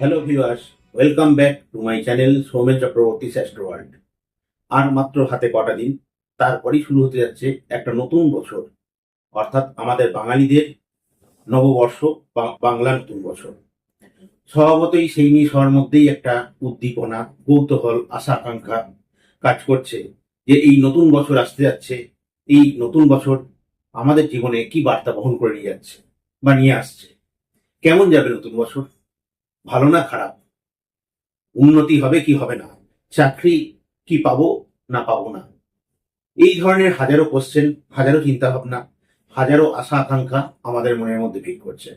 Hello viewers welcome back to my channel Soumen Chakraborty শ্রেষ্ঠ world আর মাত্র হাতে কটা দিন, তারপরেই শুরু হতে যাচ্ছে একটা নতুন বছর। অর্থাৎ আমাদের বাঙালিদের নববর্ষ বাংলা নতুন বছর। স্বভাবতই সেই নিয়ে সবার মধ্যেই একটা উদ্দীপনা, কৌতূহল আশা আকাঙ্ক্ষা কাজ করছে যে এই নতুন বছর আসতে যাচ্ছে, এই নতুন বছর আমাদের জীবনে কি বার্তা বহন করে নিয়ে যাচ্ছে বা নিয়ে আসছে। কেমন যাবে নতুন বছর? ভালো না খারাপ? উন্নতি হবে কি হবে না? চাকরি কি পাবো না পাবো না? এই ধরনের হাজারো কোশ্চেন হাজারো চিন্তা ভাবনা হাজারো আশা আকাঙ্ক্ষা আমাদের মনের মধ্যে ভিড় করছে।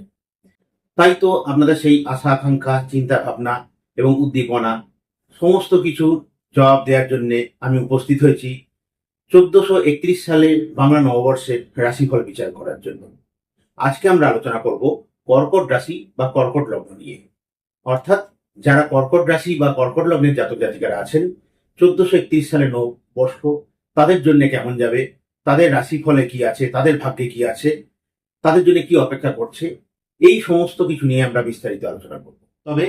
তাই তো আপনাদের সেই আশা আকাঙ্ক্ষা চিন্তা ভাবনা এবং উদ্দীপনা, সমস্ত কিছু জবাব দেওয়ার জন্য আমি উপস্থিত হয়েছি চোদ্দশো একত্রিশ সালের বাংলা নববর্ষের রাশিফল বিচার করার জন্য। আজকে আমরা আলোচনা করব কর্কট রাশি বা কর্কট লগ্ন নিয়ে। অর্থাৎ যারা কর্কট রাশি বা কর্কট লগ্নের জাতক জাতিকারা আছেন, চোদ্দশো একত্রিশ সালে নববর্ষ তাদের জন্য কেমন যাবে? তাদের রাশি ফলে কি আছে? তাদের ভাগ্যে কি আছে? তাদের জন্য কি অপেক্ষা করছে? এই সমস্ত কিছু নিয়ে আমরা বিস্তারিত আলোচনা করব। তবে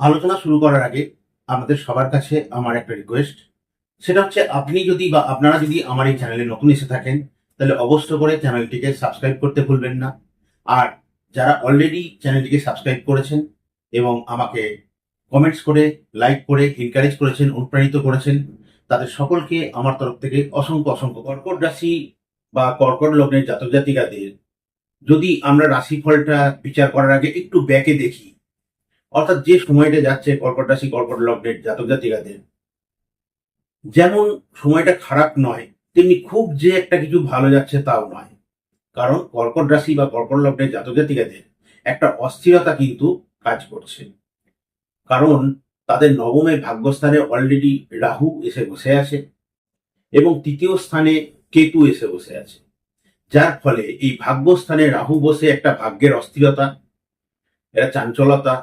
আলোচনা শুরু করার আগে আমাদের সবার কাছে আমার একটা রিকোয়েস্ট সেটা হচ্ছে আপনি যদি বা আপনারা যদি আমার এই চ্যানেলে নতুন এসে থাকেন, তাহলে অবশ্য করে চ্যানেলটিকে সাবস্ক্রাইব করতে ভুলবেন না। আর যারা অলরেডি চ্যানেলটিকে সাবস্ক্রাইব করেছেন এবং আমাকে কমেন্টস করে লাইক করে এনকারেজ করেছেন, অনুপ্রাণিত করেছেন। তাদের সকলকে আমার তরফ থেকে অসংখ্য অসংখ্য কর্কট রাশি বা কর্কট লগ্নের জাতক জাতিকাদের, যদি আমরা রাশিফলটা বিচার করার আগে একটু ব্যাকে দেখি, অর্থাৎ যে সময়টা যাচ্ছে কর্কট রাশি, কর্কট লগ্নের জাতক জাতিকাদের, যেমন সময়টা খারাপ নয়, তেমনি খুব যে একটা কিছু ভালো যাচ্ছে তাও নয়। কারণ কর্কট রাশি বা কর্কট লগ্নের জাতক জাতিকাদের একটা অস্থিরতা কিন্তু কাজ করছে। কারণ তাদের নবমে ভাগ্যস্থানে অলরেডি রাহু এসে বসে আছে এবং তৃতীয় স্থানে কেতু এসে বসে আছে। যার ফলে এই ভাগ্যস্থানে রাহু বসে একটা ভাগ্যের অস্থিরতা এটা চাঞ্চলতা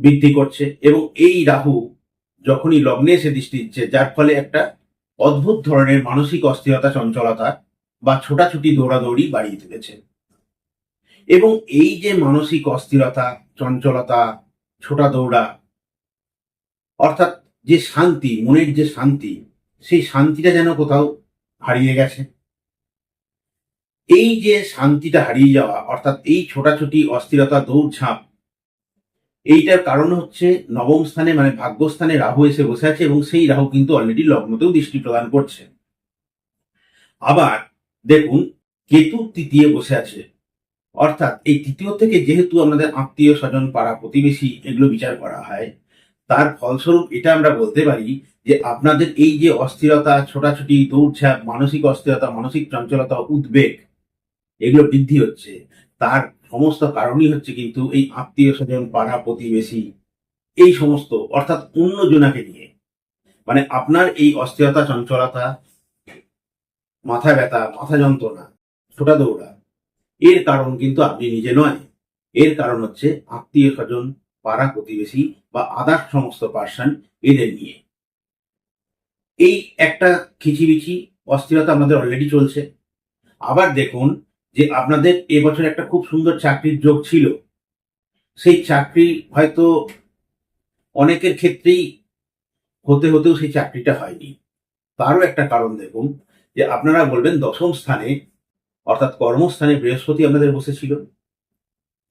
বৃদ্ধি করছে এবং এই রাহু যখনই লগ্নে এসে দৃষ্টি দিচ্ছে, যার ফলে একটা অদ্ভুত ধরনের মানসিক অস্থিরতা, চঞ্চলতা বা ছোটাছুটি, দৌড়াদৌড়ি বাড়িয়ে তুলেছে। এবং এই যে মানসিক অস্থিরতা, চঞ্চলতা, ছোটা দৌড়া, অর্থাৎ যে শান্তি, মনের যে শান্তি, সেই শান্তিটা যেন কোথাও হারিয়ে গেছে। এই যে শান্তিটা হারিয়ে যাওয়া, অর্থাৎ এই ছোটাছুটি, অস্থিরতা দৌড়ঝাঁপ এইটার কারণ হচ্ছে নবম স্থানে মানে ভাগ্যস্থানে রাহু এসে বসে আছে এবং সেই রাহু কিন্তু অলরেডি লগ্নতেও দৃষ্টি প্রদান করছে। আবার দেখুন, কেতু তৃতীয় বসে আছে। অর্থাৎ এই তৃতীয় থেকে যেহেতু আমাদের আত্মীয় স্বজন, পাড়া প্রতিবেশী এগুলো বিচার করা হয়, তার ফলস্বরূপ এটা আমরা বলতে পারি যে আপনাদের এই যে অস্থিরতা, ছোটাছুটি, দৌড়ঝাঁপ, মানসিক অস্থিরতা, মানসিক চঞ্চলতা, উদ্বেগ, এগুলো বৃদ্ধি হচ্ছে। তার সমস্ত কারণই হচ্ছে কিন্তু এই আত্মীয় স্বজন, পাড়া প্রতিবেশী, এই সমস্ত, অর্থাৎ অন্য জনাকে নিয়ে। মানে আপনার এই অস্থিরতা, চঞ্চলতা, মাথা ব্যথা, মাথা যন্ত্রণা, ছোটা দৌড়া এর কারণ কিন্তু আপনি নিজে নয়। এর কারণ হচ্ছে আত্মীয় স্বজন, পাড়া প্রতিবেশী বা আদার সমস্ত পার্সন এদের নিয়ে। এই একটা খিচিবিচি অস্থিরতা আমাদের অলরেডি চলছে। আবার দেখুন যে আপনাদের এবছর একটা খুব সুন্দর চাকরির যোগ ছিল। সেই চাকরি হয়তো অনেকের ক্ষেত্রেই হতে হতেও সেই চাকরিটা হয়নি। তারও একটা কারণ দেখুন যে আপনারা বলবেন দশম স্থানে অর্থাৎ কর্মস্থানে বৃহস্পতি আপনাদের বসেছিল।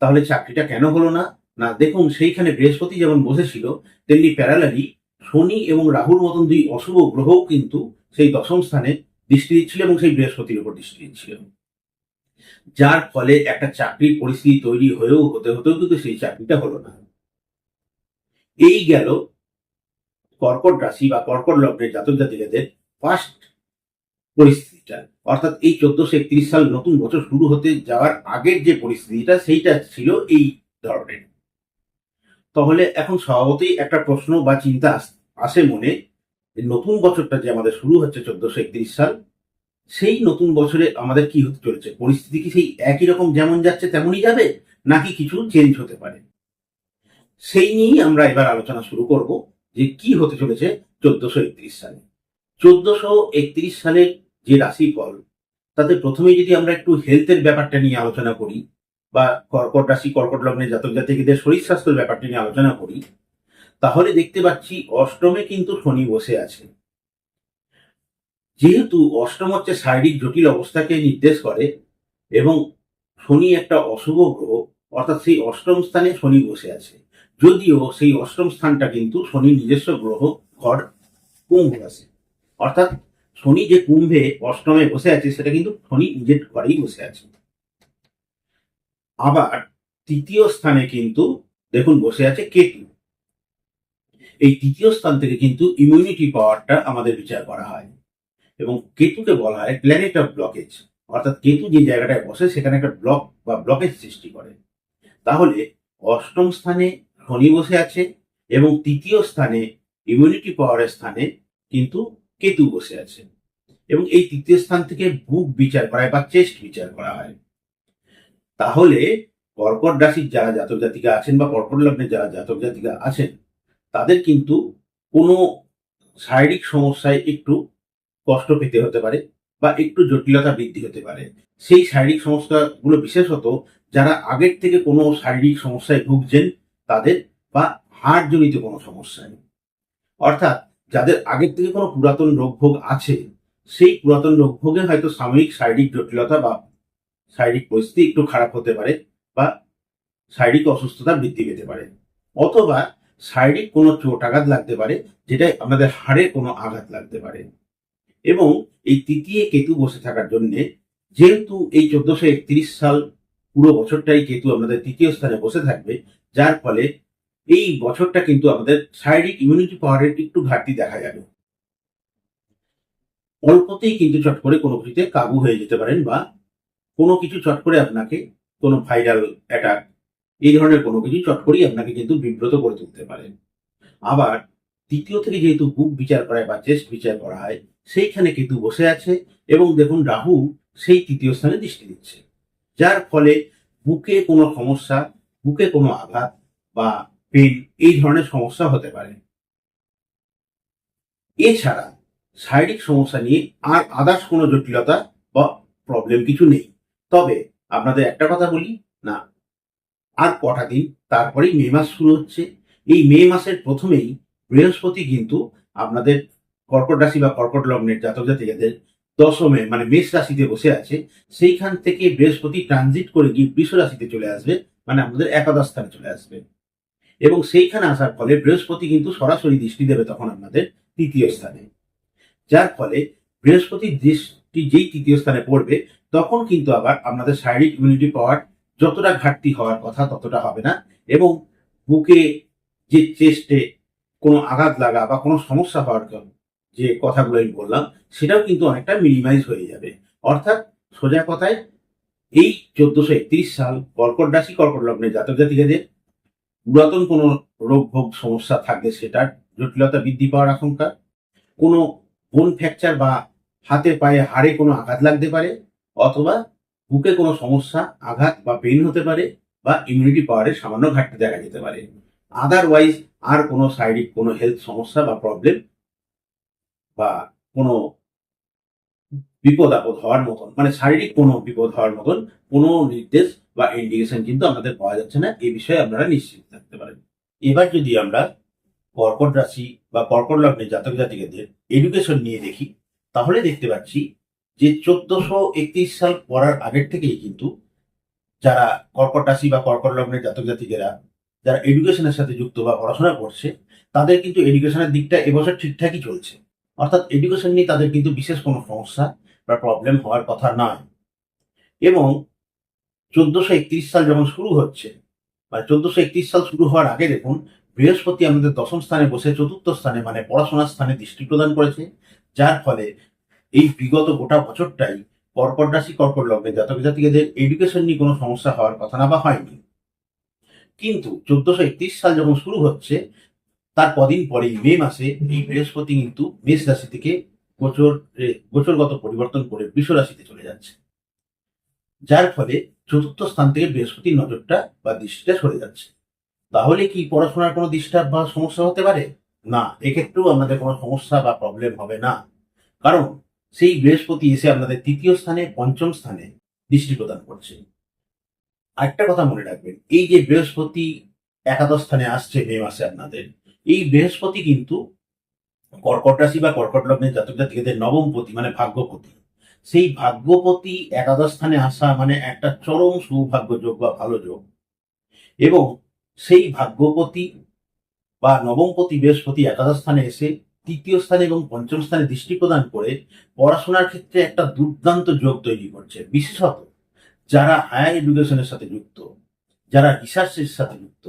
তাহলে চাকরিটা কেন হলো না? না, দেখুন, সেইখানে বৃহস্পতি যেমন বসেছিল, তেমনি প্যারালালি শনি এবং রাহুর মতন দুই অশুভ গ্রহও কিন্তু সেই দশম স্থানে দৃষ্টি দিচ্ছিল এবং সেই বৃহস্পতির উপর দৃষ্টি দিচ্ছিল। যার ফলে একটা চাকরির পরিস্থিতি তৈরি হয়েও হতে হতেও কিন্তু সেই চাকরিটা হলো না। এই গেল কর্কট রাশি বা কর্কট লগ্নের জাতক জাতিকাদের ফার্স্ট পরিস্থিতিটা অর্থাৎ এই চোদ্দশো একত্রিশ সাল নতুন বছর শুরু হতে যাওয়ার আগের যে পরিস্থিতিটা, সেইটা ছিল এই ধরনের। তাহলে এখন স্বভাবতই একটা প্রশ্ন বা চিন্তা আসে মনে নতুন বছরটা যে আমাদের শুরু হচ্ছে চোদ্দশো একত্রিশ সাল, সেই নতুন বছরে আমাদের কি হতে চলেছে? পরিস্থিতি কি সেই একই রকম যেমন যাচ্ছে তেমনই যাবে? নাকি কিছু চেঞ্জ হতে পারে? সেই নিয়েই আমরা এবার আলোচনা শুরু করব যে কি হতে চলেছে চোদ্দশো একত্রিশ সালে। চোদ্দশো একত্রিশ সালের যে রাশিফল, তাতে প্রথমে যদি আমরা একটু হেলথের ব্যাপারটা নিয়ে আলোচনা করি বা কর্কট রাশি, কর্কট লগ্নের জাতক জাতিকদের শরীর স্বাস্থ্যের ব্যাপারটা নিয়ে আলোচনা করি, তাহলে দেখতে পাচ্ছি অষ্টমে কিন্তু শনি বসে আছে। যেহেতু অষ্টম হচ্ছে শারীরিক জটিল অবস্থাকে নির্দেশ করে এবং শনি একটা অশুভ গ্রহ, অর্থাৎ সেই অষ্টম স্থানে শনি বসে আছে। যদিও সেই অষ্টম স্থানটা কিন্তু শনি নিজস্ব গ্রহ, ঘর, কুম্ভ রাশি। অর্থাৎ শনি যে কুম্ভে অষ্টমে বসে আছে, সেটা কিন্তু শনি নিজের ঘরেই বসে আছে। আবার তৃতীয় স্থানে কিন্তু দেখুন বসে আছে কেতু। এই তৃতীয় স্থান থেকে কিন্তু ইমিউনিটি পাওয়ারটা আমাদের বিচার করা হয়। এবং কেতুকে বলা হয় প্ল্যানেট অফ ব্লকেজ অর্থাৎ কেতু যে জায়গাটায় বসে, সেখানে একটা ব্লক বা ব্লকেজ সৃষ্টি করে। তাহলে অষ্টম স্থানে শনি বসে আছে এবং তৃতীয় স্থানে ইমিউনিটি পাওয়ারের স্থানে কিন্তু কেতু বসে আছে এবং এই তৃতীয় স্থান থেকে বুক বিচার করা হয় বা চেস্ট বিচার করা হয়। তাহলে কর্কট রাশির যারা জাতক জাতিকা আছেন বা কর্কট লগ্নের যারা জাতক জাতিকা আছেন, তাদের কিন্তু কোনো শারীরিক সমস্যায় একটু কষ্ট পেতে হতে পারে বা একটু জটিলতা বৃদ্ধি হতে পারে। সেই শারীরিক সমস্যাগুলো বিশেষত যারা আগের থেকে কোনো শারীরিক সমস্যায় ভুগছেন, তাদের বা হাড়জনিত কোনো সমস্যায়। অর্থাৎ যাদের আগের থেকে কোনো পুরাতন রোগভোগ আছে, সেই পুরাতন রোগভোগে হয়তো সাময়িক শারীরিক জটিলতা বা শারীরিক পরিস্থিতি একটু খারাপ হতে পারে বা শারীরিক অসুস্থতা বৃদ্ধি পেতে পারে। অথবা শারীরিক কোনো চোট আঘাত লাগতে পারে যেটা আমাদের হাড়ে কোনো আঘাত লাগতে পারে। এবং এই তৃতীয় কেতু বসে থাকার জন্যে, যেহেতু এই চোদ্দশো একত্রিশ সাল পুরো বছরটাই কেতু আমাদের তৃতীয় স্থানে বসে থাকবে, যার ফলে এই বছরটা কিন্তু আমাদের শারীরিক ইমিউনিটি পাওয়ারের একটু ঘাটতি দেখা যাবে। অল্পতেই কিন্তু চট করে কোনো কিছুতে কাবু হয়ে যেতে পারেন বা কোনো কিছু চট করে আপনাকে কোনো ভাইরাল অ্যাটাক এই ধরনের কোনো কিছু চট করেই আপনাকে কিন্তু বিব্রত করে তুলতে পারেন আবার তৃতীয় থেকে যেহেতু বুক বিচার করা বা চেস্ট বিচার করা হয়, সেইখানে কিন্তু বসে আছে এবং দেখুন রাহু সেই তৃতীয় স্থানে দৃষ্টি দিচ্ছে। যার ফলে বুকে কোনো সমস্যা, বুকে কোনো আঘাত বা পেন এই ধরনের সমস্যা হতে পারে। এছাড়া শারীরিক সমস্যা নিয়ে আর আদার্স কোনো জটিলতা বা প্রবলেম কিছু নেই। তবে আপনাদের একটা কথা বলি, না, আর কটা দিন তারপরেই মে মাস শুরু হচ্ছে। এই মে মাসের প্রথমেই বৃহস্পতি কিন্তু আপনাদের কর্কট রাশি বা কর্কট লগ্নের জাতক জাতিকাদের দশমে মানে মেষ রাশিতে বসে আছে, সেইখান থেকে বৃহস্পতি ট্রানজিট করে গিয়ে বৃষ রাশিতে চলে আসবে মানে আমাদের একাদশ স্থানে চলে আসবে। এবং সেইখানে আসার ফলে বৃহস্পতি কিন্তু সরাসরি দৃষ্টি দেবে তখন আপনাদের তৃতীয় স্থানে। যার ফলে বৃহস্পতির দৃষ্টি যেই তৃতীয় স্থানে পড়বে, তখন কিন্তু আবার আপনাদের শারীরিক ইমিউনিটি পাওয়ার যতটা ঘাটতি হওয়ার কথা ততটা হবে না এবং বুকে যে চেস্টে কোনো আঘাত লাগা বা কোনো সমস্যা হওয়ার কারণ যে কথাগুলো আমি বললাম, সেটাও কিন্তু অনেকটা মিনিমাইজ হয়ে যাবে। অর্থাৎ সোজা কথায় এই চোদ্দশো একত্রিশ সাল কর্কট রাশি, কর্কট লগ্নের জাতক জাতিকাদের পুরাতন কোনো রোগ ভোগ সমস্যা থাকলে সেটার জটিলতা বৃদ্ধি পাওয়ার আশঙ্কা। কোনো বোন ফ্র্যাকচার বা হাতে পায়ে হাড়ে কোনো আঘাত লাগতে পারে, অথবা বুকে কোনো সমস্যা, আঘাত বা পেন হতে পারে বা ইমিউনিটি পাওয়ারের সামান্য ঘাটতি দেখা যেতে পারে। আদারওয়াইজ আর কোনো শারীরিক কোনো হেলথ সমস্যা বা প্রবলেম বা কোনো বিপদ আপদ হওয়ার মতন মানে শারীরিক কোনো বিপদ হওয়ার মতন কোনো নির্দেশ বা ইন্ডিকেশন কিন্তু আমাদের পাওয়া যাচ্ছে না এই বিষয়ে আপনারা নিশ্চিত থাকতে পারেন। এবার যদি আমরা কর্কট রাশি বা কর্কট লগ্নের জাতক জাতিকাদের এডুকেশন নিয়ে দেখি, তাহলে দেখতে পাচ্ছি যে চোদ্দশো একত্রিশ সাল পড়ার আগের থেকেই কিন্তু যারা কর্কট রাশি বা কর্কট লগ্নের জাতক জাতিকেরা, যারা এডুকেশনের সাথে যুক্ত বা পড়াশোনা করছে, তাদের কিন্তু এডুকেশনের দিকটা এবছর ঠিকঠাকই চলছে। অর্থাৎ এডুকেশন নিয়ে তাদের কিন্তু বিশেষ কোনো সমস্যা বা প্রবলেম হওয়ার কথা নয়। এবং চোদ্দশো একত্রিশ সাল যখন শুরু হচ্ছে মানে চোদ্দশো একত্রিশ সাল শুরু হওয়ার আগে দেখুন, বৃহস্পতি আমাদের দশম স্থানে বসে, চতুর্থ স্থানে মানে পড়াশোনার স্থানে দৃষ্টি প্রদান করেছে, যার ফলে এই বিগত গোটা বছরটাই কর্কট রাশি, কর্কট লগ্নে জাতক জাতিকাদের এডুকেশন নিয়ে কোনো সমস্যা হওয়ার কথা না বা হয়নি। কিন্তু চোদ্দশো একত্রিশ সাল যখন শুরু হচ্ছে, তার কদিন পরেই মে মাসে এই বৃহস্পতি কিন্তু মেষ রাশি থেকে গোচর, গোচরগত পরিবর্তন করে বৃষ রাশিতে চলে যাচ্ছে। যার ফলে চতুর্থ স্থান থেকে বৃহস্পতির নজরটা বা দৃষ্টিটা সরে যাচ্ছে। তাহলে কি পড়াশোনার কোনো ডিস্টার্ব বা সমস্যা হতে পারে? না, এক্ষেত্রেও আমাদের কোনো সমস্যা বা প্রবলেম হবে না। কারণ সেই বৃহস্পতি এসে আপনাদের তৃতীয় স্থানে, পঞ্চম স্থানে দৃষ্টি প্রদান করছে। আরেকটা কথা মনে রাখবেন, এই যে বৃহস্পতি একাদশ স্থানে আসছে মে মাসে আপনাদের, এই বৃহস্পতি কিন্তু কর্কট রাশি বা কর্কট লগ্নের জাতক জাতিকাদের নবমপতি মানে ভাগ্যপতি। সেই ভাগ্যপতি একাদশ স্থানে আসা মানে একটা চরম সৌভাগ্য যোগ বা ভালো যোগ। এবং সেই ভাগ্যপতি বা নবমপতি বৃহস্পতি একাদশ স্থানে এসে তৃতীয় স্থানে এবং পঞ্চম স্থানে দৃষ্টি প্রদান করে পড়াশোনার ক্ষেত্রে একটা দুর্দান্ত যোগ তৈরি করছে। বিশেষত যারা হায়ার এডুকেশনের সাথে যুক্ত, যারা রিসার্চের সাথে যুক্ত,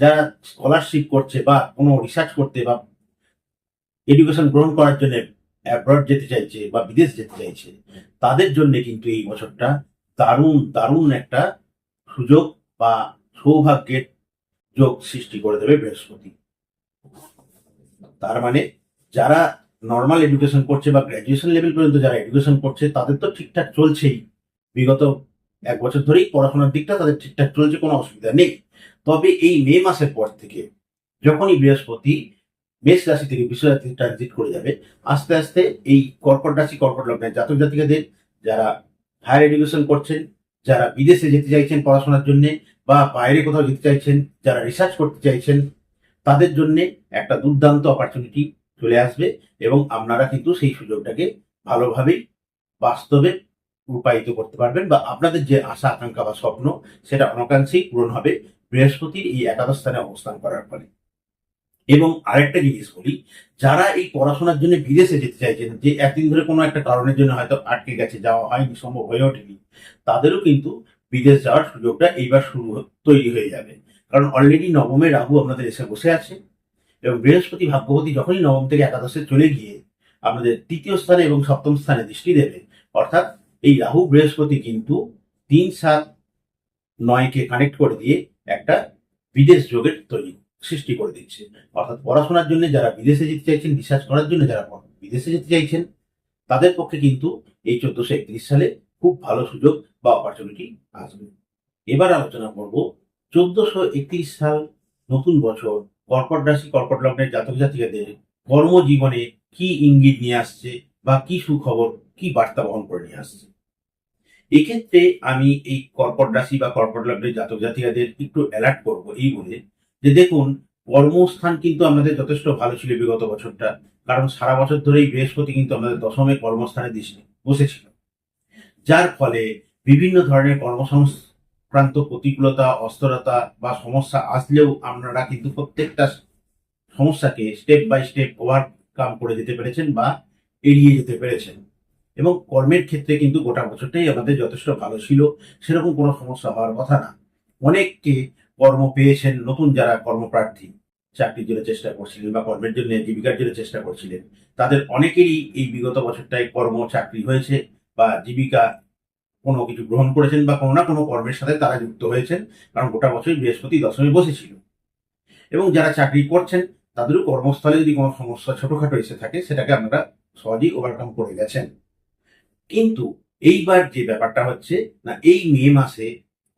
যারা স্কলারশিপ করছে বা কোনো রিসার্চ করতে বা এডুকেশন গ্রহণ করার জন্য অ্যাব্রড যেতে চাইছে বা বিদেশ যেতে চাইছে, তাদের জন্য কিন্তু এই বছরটা দারুণ দারুণ একটা সুযোগ বা সৌভাগ্যের যোগ সৃষ্টি করে দেবে বৃহস্পতি। তার মানে যারা নর্মাল এডুকেশন করছে বা গ্র্যাজুয়েশন লেভেল পর্যন্ত যারা এডুকেশন করছে, তাদের তো ঠিকঠাক চলছেই। বিগত এক বছর ধরেই পড়াশোনার দিকটা তাদের ঠিকঠাক চলছে, কোনো অসুবিধা নেই। তবে এই মে মাসের পর থেকে যখনই বৃহস্পতি মেষ রাশি থেকে বিশ্ব রাশি ট্রানজিট করে যাবে। আস্তে আস্তে এই কর্কট রাশি, কর্কট লগ্নের জাতক জাতিকাদের যারা হায়ার এডুকেশন করছেন, যারা বিদেশে যেতে চাইছেন পড়াশোনার জন্য বা বাইরে কোথাও যেতে চাইছেন, যারা রিসার্চ করতে চাইছেন, তাদের জন্য একটা দুর্দান্ত অপরচুনিটি চলে আসবে এবং আপনারা কিন্তু সেই সুযোগটাকে ভালোভাবেই বাস্তবে রূপায়িত করতে পারবেন বা আপনাদের যে আশা, আকাঙ্ক্ষা বা স্বপ্ন, সেটা অনাকাঙ্ক্ষেই পূরণ হবে বৃহস্পতির এই একাদশ স্থানে অবস্থান করার ফলে। এবং আরেকটা জিনিস বলি, যারা এই পড়াশোনার জন্য বিদেশে যেতে চাইছেন, যে একদিন ধরে কোনো একটা কারণের জন্য হয়তো আটকে গেছে, যাওয়া হয়নি, সম্ভব হয়ে ওঠেনি, তাদেরও কিন্তু বিদেশ যাওয়ার সুযোগটা এইবার শুরু তৈরি হয়ে যাবে। কারণ অলরেডি নবমে রাহু আপনাদের এসে বসে আছে এবং বৃহস্পতি ভাগ্যবতী যখনই নবম থেকে একাদশে চলে গিয়ে আমাদের তৃতীয় স্থানে এবং সপ্তম স্থানে দৃষ্টি দেবে, অর্থাৎ এই রাহু বৃহস্পতি কিন্তু তিন, সাত, নয়কে কানেক্ট করে দিয়ে একটা বিদেশ যোগের তৈরি সৃষ্টি করে দিচ্ছে। অর্থাৎ পড়াশোনার জন্য যারা বিদেশে যেতে চাইছেন, রিসার্চ করার জন্য যারা বিদেশে যেতে চাইছেন, তাদের পক্ষে কিন্তু এই চোদ্দশো একত্রিশ সালে খুব ভালো সুযোগ বা অপরচুনিটি আসবে। এবার আলোচনা করব চোদ্দশো একত্রিশ সাল নতুন বছর, কর্কট রাশি, কর্কট লগ্নের জাতক জাতিকাদের কর্মজীবনে কি ইঙ্গিত নিয়ে আসছে বা কি সুখবর, কি বার্তা বহন করে নিয়ে আসছে? এক্ষেত্রে আমি এই কর্কট রাশি বা কর্কট লগ্নের জাতক জাতিকাদের একটু অ্যালার্ট করব এই বলে যে দেখুন, কর্মস্থান কিন্তু আমাদের যথেষ্ট ভালো ছিল বিগত বছরটা। কারণ সারা বছর ধরেই বৃহস্পতি কিন্তু আমাদের দশমে কর্মস্থানে দৃষ্টি বসেছিল। যার ফলে বিভিন্ন ধরনের কর্মসংক্রান্ত প্রতিকূলতা, অস্থিরতা বা সমস্যা আসলেও আপনারা কিন্তু প্রত্যেকটা সমস্যাকে স্টেপ বাই স্টেপ ওভারকাম করে যেতে পেরেছেন বা এড়িয়ে যেতে পেরেছেন। এবং কর্মের ক্ষেত্রে কিন্তু গোটা বছরটাই আমাদের যথেষ্ট ভালো ছিল, সেরকম কোনো সমস্যা হওয়ার কথা না। অনেককে কর্ম পেয়েছেন নতুন যারা কর্মপ্রার্থী চাকরির জন্য চেষ্টা করছিলেন বা কর্মের জন্য জীবিকার জন্য চেষ্টা করছিলেন, তাদের অনেকেরই এই বিগত বছরটায় কর্ম, চাকরি হয়েছে বা জীবিকা কোনো কিছু গ্রহণ করেছেন বা কোনো না কোনো কর্মের সাথে তারা যুক্ত হয়েছেন, কারণ গোটা বছরই বৃহস্পতি দশমী বসেছিল। এবং যারা চাকরি করছেন, তাদেরও কর্মস্থলে যদি কোনো সমস্যা ছোটোখাটো এসে থাকে, সেটাকে আপনারা সহজেই ওভারকাম করে গেছেন। কিন্তু এইবার যে ব্যাপারটা হচ্ছে, না, এই মে মাসে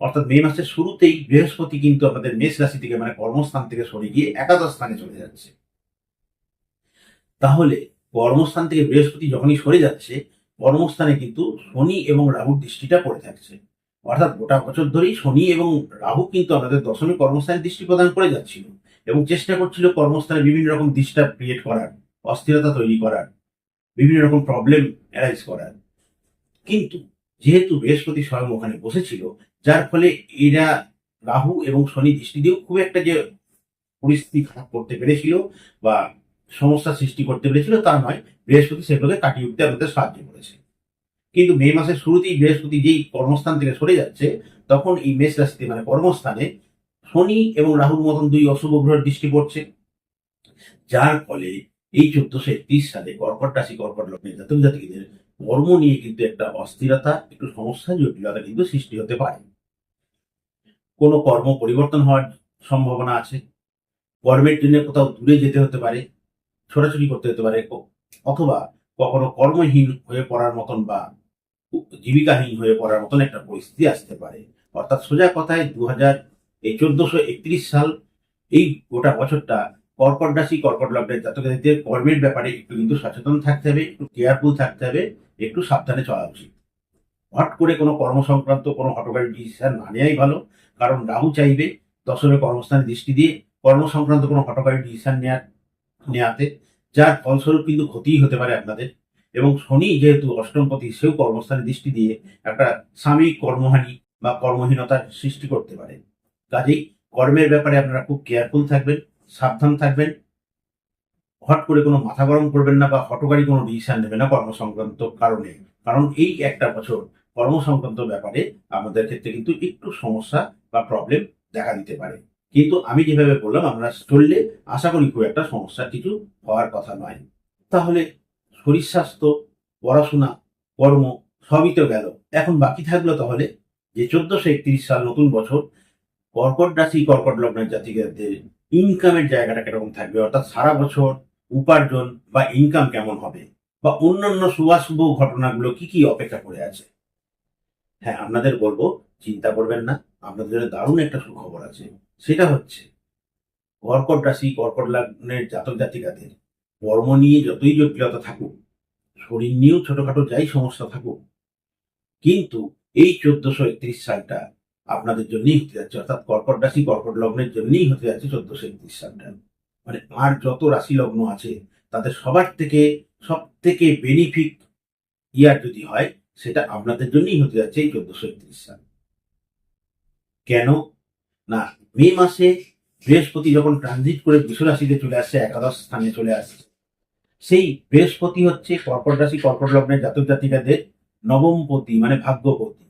অর্থাৎ মে মাসের শুরুতেই বৃহস্পতি কিন্তু আমাদের মেষ রাশি থেকে মানে কর্মস্থান থেকে সরে গিয়ে একাদশ স্থানে চলে যাচ্ছে। তাহলে কর্মস্থান থেকে বৃহস্পতি যখনই সরে যাচ্ছে, কর্মস্থানে কিন্তু শনি এবং রাহুর দৃষ্টিটা পড়ে থাকছে। অর্থাৎ গোটা বছর ধরেই শনি এবং রাহু কিন্তু আমাদের দশমী কর্মস্থানে দৃষ্টি প্রদান করে যাচ্ছিল এবং চেষ্টা করছিল কর্মস্থানে বিভিন্ন রকম ডিস্টার্ব ক্রিয়েট করার, অস্থিরতা তৈরি করার, বিভিন্ন রকম প্রবলেম অ্যারাইজ করার। কিন্তু যেহেতু বৃহস্পতি স্বয়ং ওখানে বসেছিল যার ফলে এরা রাহু এবং শনি দৃষ্টি দিয়েও খুব একটা যে পরিস্থিতি খারাপ করতে পেরেছিল বা সমস্যা সৃষ্টি করতে পেরেছিল তা নয়, বৃহস্পতি সেগুলোকে কাটিয়ে উঠতে আমাদের সাহায্য করেছে। কিন্তু মে মাসের শুরুতেই বৃহস্পতি যেই কর্মস্থান থেকে সরে যাচ্ছে, তখন এই মেষ রাশিতে মানে কর্মস্থানে শনি এবং রাহুর মতন দুই অশুভ গ্রহের দৃষ্টি পড়ছে। যার ফলে এই চোদ্দশো একত্রিশ সালে কর্কট রাশি, কর্কট লগ্নের জাতক জাতিকদের কর্ম নিয়ে কিন্তু একটা অস্থিরতা, একটু সমস্যা জটিলতা কিন্তু সৃষ্টি হতে পারে। কোনো কর্ম পরিবর্তন হওয়ার সম্ভাবনা আছে। কর্মের জন্য কোথাও দূরে যেতে হতে পারে, ছোটাছুটি করতে হতে পারে অথবা কখনো কর্মহীন হয়ে পড়ার মতন বা জীবিকাহীন হয়ে পড়ার মতন একটা পরিস্থিতি আসতে পারে। অর্থাৎ সোজা কথায় দু হাজার এই চোদ্দশো একত্রিশ সাল, এই গোটা বছরটা কর্কট রাশি, কর্কট লগ্নের জাতকদের কর্মের ব্যাপারে একটু কিন্তু সচেতন থাকতে হবে, একটু কেয়ারফুল থাকতে হবে। একটু সাবধানে চলা উচিত। হট করে কোনো কর্মসংক্রান্ত, কোনো হটকারী ডিসিশন না নেওয়াই ভালো। কারণ রাহু চাইবে দশমে কর্মস্থানে দৃষ্টি দিয়ে কর্মসংক্রান্ত কোনো হটকারী ডিসিশন নেওয়ার নেওয়াতে যার ফলস্বরূপ কিন্তু ক্ষতিই হতে পারে আপনাদের। এবং শনি যেহেতু অষ্টমপতি, সেও কর্মস্থানে দৃষ্টি দিয়ে একটা সাময়িক কর্মহানি বা কর্মহীনতার সৃষ্টি করতে পারে। কাজেই কর্মের ব্যাপারে আপনারা খুব কেয়ারফুল থাকবেন, সাবধান থাকবেন। হট করে কোনো মাথা গরম করবেন না বা হটকারী কোনো ডিসিশন নেবেন না কর্মসংক্রান্ত কারণে। কারণ এই একটা বছর কর্মসংক্রান্ত ব্যাপারে আমাদের ক্ষেত্রে কিন্তু একটু সমস্যা বা প্রবলেম দেখা দিতে পারে। কিন্তু আমি যেভাবে বললাম, আমরা চললে আশা করি খুব একটা সমস্যা কিছু হওয়ার কথা নয়। তাহলে শরীর স্বাস্থ্য, পড়াশোনা, কর্ম সবই তো গেল। এখন বাকি থাকল তাহলে যে চোদ্দশো একত্রিশ সাল নতুন বছর, কর্কট রাশি, কর্কট লগ্নের জাতিকাদের ইনকামের জায়গাটা কীরকম থাকবে? অর্থাৎ সারা বছর উপার্জন বা ইনকাম কেমন হবে? বা অন্যান্য শুভাশুভ ঘটনাগুলো কি কি অপেক্ষা করে আছে? হ্যাঁ আপনাদের বলব, চিন্তা করবেন না, আপনাদের জন্য দারুণ একটা সুখবর আছে। সেটা হচ্ছে, কর্কট রাশি, কর্কট লগ্নের জাতক জাতিকাদের কর্ম নিয়ে যতই জটিলতা থাকুক, শরীর নিয়েও ছোটখাটো যাই সমস্যা থাকুক, কিন্তু এই চোদ্দশো একত্রিশ সালটা আপনাদের জন্যই হতে যাচ্ছে, অর্থাৎ কর্কট রাশি, কর্কট লগ্নের জন্যই হতে যাচ্ছে চোদ্দশো একত্রিশ সালটা। মানে আর যত রাশি লগ্ন আছে, তাদের সবার থেকে সব থেকে বেনিফিট ইয়ার যদি হয়, সেটা আপনাদের জন্যই হতে যাচ্ছে এই চোদ্দশো একত্রিশ সাল। কেন? না, মে মাসে বৃহস্পতি যখন ট্রানজিট করে বৃষ রাশিতে চলে আসছে একাদশ স্থানে চলে আসছে সেই বৃহস্পতি হচ্ছে কর্কট রাশি, কর্কট লগ্নের জাতক জাতিকাদের নবমপতি মানে ভাগ্যপতি।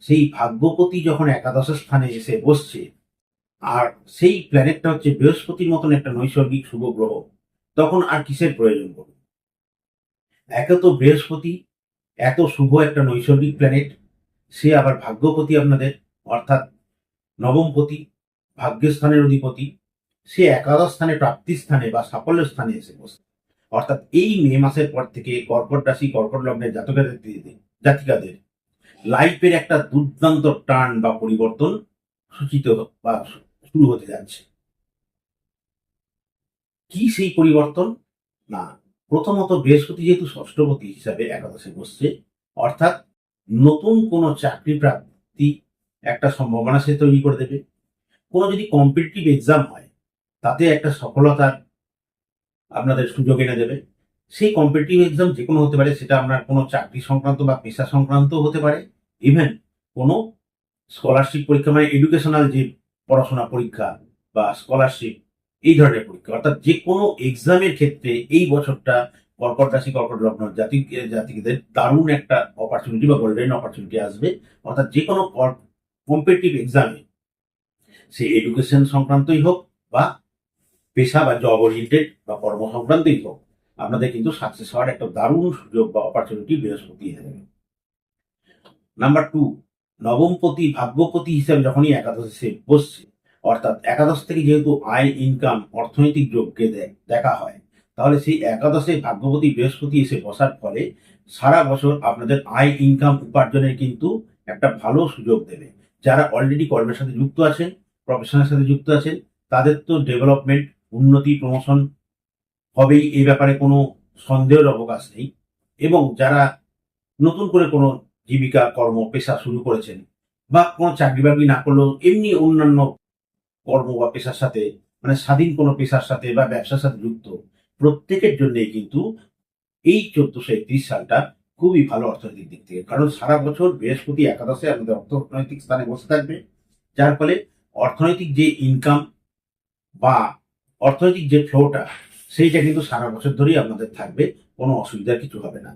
সেই ভাগ্যপতি যখন একাদশ স্থানে এসে বসছে আর সেই প্ল্যানেটটা হচ্ছে বৃহস্পতির মতন একটা নৈসর্গিক শুভ গ্রহ। তখন আর কিসের প্রয়োজন পড়বে? একে তো বৃহস্পতি, এত শুভ একটা নৈসর্গিক প্ল্যানেট সে আবার ভাগ্যপতি আপনাদের, অর্থাৎ নবমপতি, ভাগ্যস্থানের অধিপতি, সে একাদশ স্থানে প্রাপ্তি স্থানে বা সাফল্য স্থানে এসে বসে। অর্থাৎ এই মে মাসের পর থেকে কর্কট রাশি, কর্কট লগ্নের জাতকাদের জাতিকাদের লাইফের একটা দুর্দান্ত টার্ন বা পরিবর্তন সূচিত বা শুরু হতে যাচ্ছে। কি সেই পরিবর্তন? না, প্রথমত বৃহস্পতি যেহেতু ষষ্ঠপতি হিসাবে একাদশে বসছে, অর্থাৎ নতুন কোনো চাকরি প্রাপ্তি একটা সম্ভাবনা সে তৈরি করে দেবে। কোনো যদি কম্পিটিটিভ এক্সাম হয়, তাতে একটা সফলতার আপনাদের সুযোগ এনে দেবে। সেই কম্পিটিটিভ এক্সাম যে কোনো হতে পারে, সেটা আপনার কোনো চাকরি সংক্রান্ত বা পেশা সংক্রান্ত হতে পারে। ইভেন কোনো স্কলারশিপ পরীক্ষা মানে এডুকেশনাল যে পড়াশোনা, পরীক্ষা বা স্কলারশিপ এই ধরনের পরীক্ষা। অর্থাৎ যে কোনো এক্সামের ক্ষেত্রে এই বছরটা কর্কট রাশি, কর্কট লগ্ন জাতি জাতিদের দারুণ একটা অপরচুনিটি বা গোল্ডেন অপরচুনিটি আসবে। অর্থাৎ যে কোনো কম্পিটিটিভ এক্সামে সে এডুকেশন সংক্রান্তই হোক বা পেশা বা জব ওরিয়েন্টেড বা কর্ম সংক্রান্তই হোক, আপনাদের কিন্তু সাকসেস হওয়ার একটা দারুণ সুযোগ বা অপরচুনিটি বৃহস্পতি দেবে নাম্বার টু নবমপতি, ভাগ্যপতি হিসেবে যখনই একাদশে সে বসছে, অর্থাৎ একাদশ থেকে যেহেতু আয় ইনকাম অর্থনৈতিক যোগকে দে- দেখা হয়, তাহলে সেই একাদশে ভাগ্যপতি, বৃহস্পতি এসে বসার ফলে সারা বছর আপনাদের আয় ইনকাম উপার্জনের কিন্তু একটা ভালো সুযোগ দেবে। যারা অলরেডি কর্মের সাথে যুক্ত আছেন প্রফেশনের সাথে যুক্ত আছেন, তাদের তো ডেভেলপমেন্ট উন্নতি প্রমোশন হবেই এই ব্যাপারে কোনো সন্দেহের অবকাশ নেই। এবং যারা নতুন করে কোনো জীবিকা, কর্ম, পেশা শুরু করেছেন বা কোনো চাকরি বাকরি না করলেও এমনি অন্যান্য কর্ম বা পেশার সাথে মানে স্বাধীন কোনো পেশার সাথে বা ব্যবসার সাথে যুক্ত, প্রত্যেকের জন্যই কিন্তু এই চোদ্দশো একত্রিশ সালটা খুবই ভালো অর্থনৈতিক দিক থেকে। কারণ সারা বছর বৃহস্পতি একাদশে আমাদের অর্থনৈতিক স্থানে বসে থাকবে। যার ফলে অর্থনৈতিক যে ইনকাম বা অর্থনৈতিক যে ফ্লোটা সেইটা কিন্তু সারা বছর ধরেই আপনাদের থাকবে, কোনো অসুবিধার কিছু হবে না।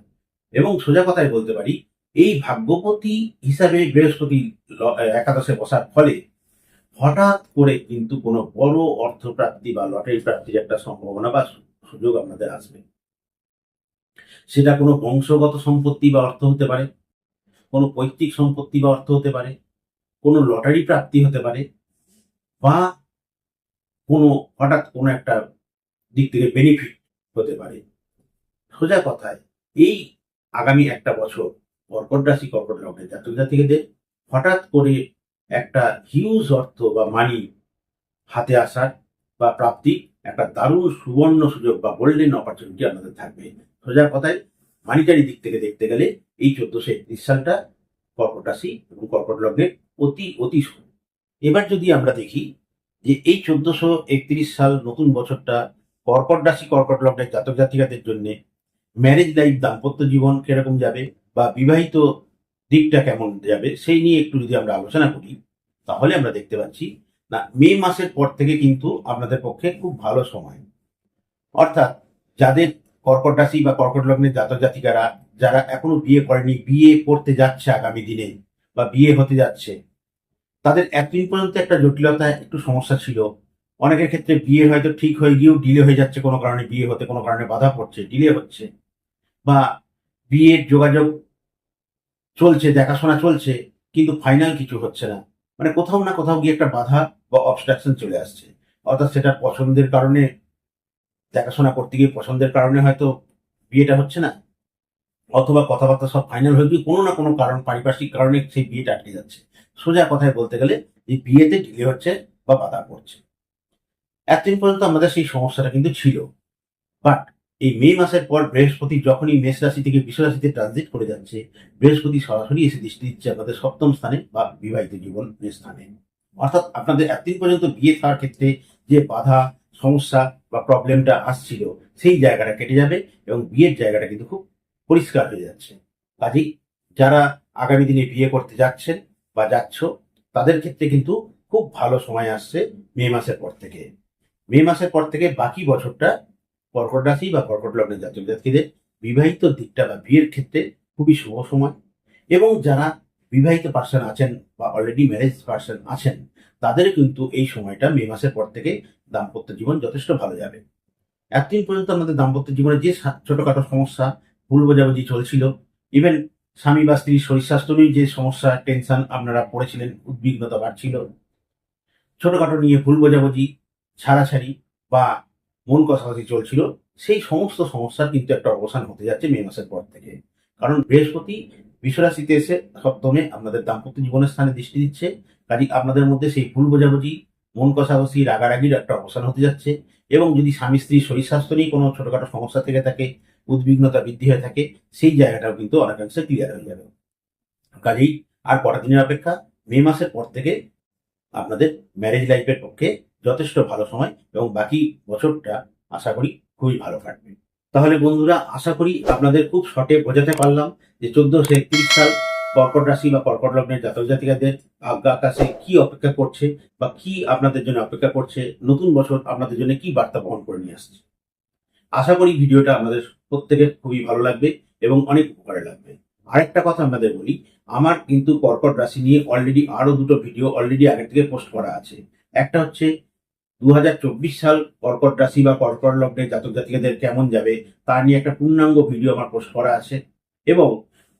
এবং সোজা কথায় বলতে পারি এই ভাগ্যপতি হিসাবে বৃহস্পতি একাদশে বসার ফলে হঠাৎ করে কিন্তু কোনো বড় অর্থপ্রাপ্তি বা লটারি প্রাপ্তির একটা সম্ভাবনা বা সুযোগ আপনাদের আসবে। সেটা কোনো বংশগত সম্পত্তি বা অর্থ হতে পারে, কোনো পৈতৃক সম্পত্তি বা অর্থ হতে পারে, কোনো লটারি প্রাপ্তি হতে পারে বা কোনো হঠাৎ কোনো একটা দিক থেকে বেনিফিট হতে পারে। সোজা কথায় এই আগামী একটা বছর কর্কট রাশি কর্কট লগ্নের জাতক জাতিকেদের হঠাৎ করে একটা হিউজ অর্থ বা মানি হাতে আসার বা প্রাপ্তি, একটা দারুণ সুবর্ণ সুযোগ বা গোল্ডেন অপরচুনিটি আপনাদের থাকবে। সোজা কথায় মানিটারি দিক থেকে দেখতে গেলে এই চোদ্দশো একত্রিশ সালটা কর্কট রাশি এবং কর্কট লগ্নের অতি অতি শুভ। এবার যদি আমরা দেখি যে এই চোদ্দশো একত্রিশ সাল নতুন বছরটা কর্কট রাশি, কর্কট লগ্নের জাতক জাতিকাদের জন্য ম্যারেজ লাইফ দাম্পত্য জীবন কীরকম যাবে বা বিবাহিত দিকটা কেমন যাবে, সেই নিয়ে একটু যদি আমরা আলোচনা করি, তাহলে আমরা দেখতে পাচ্ছি, না, মে মাসের পর থেকে কিন্তু আপনাদের পক্ষে খুব ভালো সময়। অর্থাৎ যাদের কর্কট রাশি বা কর্কট লগ্নের জাতক জাতিকারা, যারা এখনও বিয়ে করেনি, বিয়ে করতে যাচ্ছে আগামী দিনে বা বিয়ে হতে যাচ্ছে, তাদের একদিন পর্যন্ত একটা জটিলতা একটু সমস্যা ছিল। অনেকের ক্ষেত্রে বিয়ে হয়তো ঠিক হয়ে গিয়েও ডিলে হয়ে যাচ্ছে কোনো কারণে, বিয়ে হতে কোনো কারণে বাধা পড়ছে ডিলে হচ্ছে। বা বিয়ের যোগাযোগ চলছে, দেখাশোনা চলছে, কিন্তু ফাইনাল কিছু হচ্ছে না। মানে কোথাও না কোথাও গিয়ে একটা বাধা বা অবস্ট্রাকশন চলে আসছে। অর্থাৎ সেটা পছন্দের কারণে, দেখাশোনা করতে গিয়ে পছন্দের কারণে হয়তো বিয়েটা হচ্ছে না। অথবা কথাবার্তা সব ফাইনাল হয়ে গিয়ে কোনো না কোনো কারণ, পারিপার্শ্বিক কারণে সেই বিয়েটা আটকে যাচ্ছে। সোজা কথায় বলতে গেলে, যে বিয়েতে ডিলে হচ্ছে বা বাধা পড়ছে। এতদিন পর্যন্ত আমাদের সেই সমস্যাটা কিন্তু ছিল। বাট এই মে মাসের পর বৃহস্পতি যখনই মেষ রাশি থেকে বিশ্ব রাশিতে ট্রানজিট করে যাচ্ছে, বৃহস্পতি সরাসরি এসে দৃষ্টি দিচ্ছে আপনাদের সপ্তম স্থানে বা বিবাহিত জীবনের স্থানে। অর্থাৎ আপনাদের এতদিন পর্যন্ত বিয়ে থাকার ক্ষেত্রে যে বাধা, সমস্যা বা প্রবলেমটা আসছিল, সেই জায়গাটা কেটে যাবে এবং বিয়ের জায়গাটা কিন্তু খুব পরিষ্কার হয়ে যাচ্ছে। কাজেই যারা আগামী দিনে বিয়ে করতে যাচ্ছেন বা যাচ্ছ, তাদের ক্ষেত্রে কিন্তু খুব ভালো সময় আসছে মে মাসের পর থেকে। মে মাসের পর থেকে বাকি বছরটা কর্কট রাশি বা কর্কট লগ্নের জাতক জাতিদের বিবাহিত দিকটা বা বিয়ের ক্ষেত্রে খুবই শুভ সময়। এবং যারা বিবাহিত পার্সন আছেন বা অলরেডি ম্যারেজ পার্সন আছেন, তাদের কিন্তু এই সময়টা মে মাসের পর থেকে দাম্পত্য জীবন যথেষ্ট ভালো যাবে। এতদিন পর্যন্ত আমাদের দাম্পত্য জীবনে যে ছোটখাটো সমস্যা ভুল বোঝাবুঝি চলছিল ইভেন স্বামী বা স্ত্রীর শরীর স্বাস্থ্য নিয়ে যে সমস্যা টেনশন আপনারা পড়েছিলেন, উদ্বিগ্নতা বাড়ছিল। ছোটখাটো নিয়ে ভুল বোঝাবুঝি, ছাড়াছাড়ি বা মন কষাকষি চলছিল, সেই সমস্ত সমস্যার কিন্তু একটা অবসান হতে যাচ্ছে মে মাসের পর থেকে। কারণ বৃহস্পতি বিশ্বরাশিতে এসে সপ্তমে আপনাদের দাম্পত্য জীবনের স্থানে দৃষ্টি দিচ্ছে, কাজে আপনাদের মধ্যে সেই ভুল বোঝাবুঝি, মন কষাকষি, রাগারাগির একটা অবসান হতে যাচ্ছে এবং যদি স্বামী স্ত্রীর শরীর স্বাস্থ্য নিয়ে কোনো ছোটখাটো সমস্যা থেকে থাকে, উদ্বিগ্নতা বৃদ্ধি হয়ে থাকে, সেই জায়গাটাও কিন্তু অনেকাংশে ক্লিয়ার হয়ে যাবে। কাজেই আর কটা দিনের অপেক্ষা, মে মাসের পর থেকে আপনাদের ম্যারেজ লাইফের পক্ষে যথেষ্ট ভালো সময় এবং বাকি বছরটা আশা করি খুবই ভালো কাটবে। তাহলে বন্ধুরা, আশা করি আপনাদের খুব শর্টে বোঝাতে পারলাম যে চোদ্দশো একত্রিশ সাল কর্কট রাশি বা কর্কট লগ্নের জাতক জাতিকাদের আজ্ঞা আকাশে কি অপেক্ষা করছে বা কি আপনাদের জন্য অপেক্ষা করছে, নতুন বছর আপনাদের জন্য কি বার্তা বহন করে নিয়ে আসছে। আশা করি ভিডিওটা আপনাদের প্রত্যেকের খুবই ভালো লাগবে এবং অনেক উপকারে লাগবে। আরেকটা কথা আপনাদের বলি, আমার কিন্তু কর্কট রাশি নিয়ে অলরেডি আরও দুটো ভিডিও অলরেডি আগে থেকে পোস্ট করা আছে। একটা হচ্ছে দু হাজার চব্বিশ সাল কর্কট রাশি বা কর্কট লগ্নের জাতক জাতিকাদের কেমন যাবে তা নিয়ে একটা পূর্ণাঙ্গ ভিডিও আমার পোস্ট করা আছে। এবং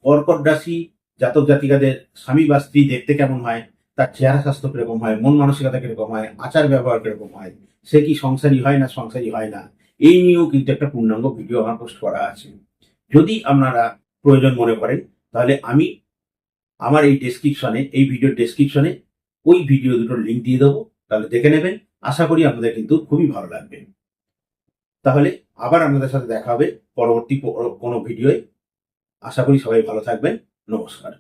কর্কট রাশি জাতক জাতিকাদের স্বামী বা স্ত্রী দেখতে কেমন হয়, তার চেহারা স্বাস্থ্য কীরকম হয়, মন মানসিকতা কীরকম হয়, আচার ব্যবহার কীরকম হয়, সে কি সংসারী হয় না সংসারী হয় না, এই নিয়েও কিন্তু একটা পূর্ণাঙ্গ ভিডিও আমার পোস্ট করা আছে। যদি আপনারা প্রয়োজন মনে করেন, তাহলে আমি আমার এই ডেসক্রিপশনে এই ভিডিওর ডেসক্রিপশনে ওই ভিডিও দুটোর লিঙ্ক দিয়ে দেবো, তাহলে দেখে নেবেন। আশা করি আপনাদের কিন্তু খুবই ভালো লাগবে। তাহলে আবার আপনাদের সাথে দেখা হবে পরবর্তী কোনো ভিডিওয়। আশা করি সবাই ভালো থাকবেন। নমস্কার।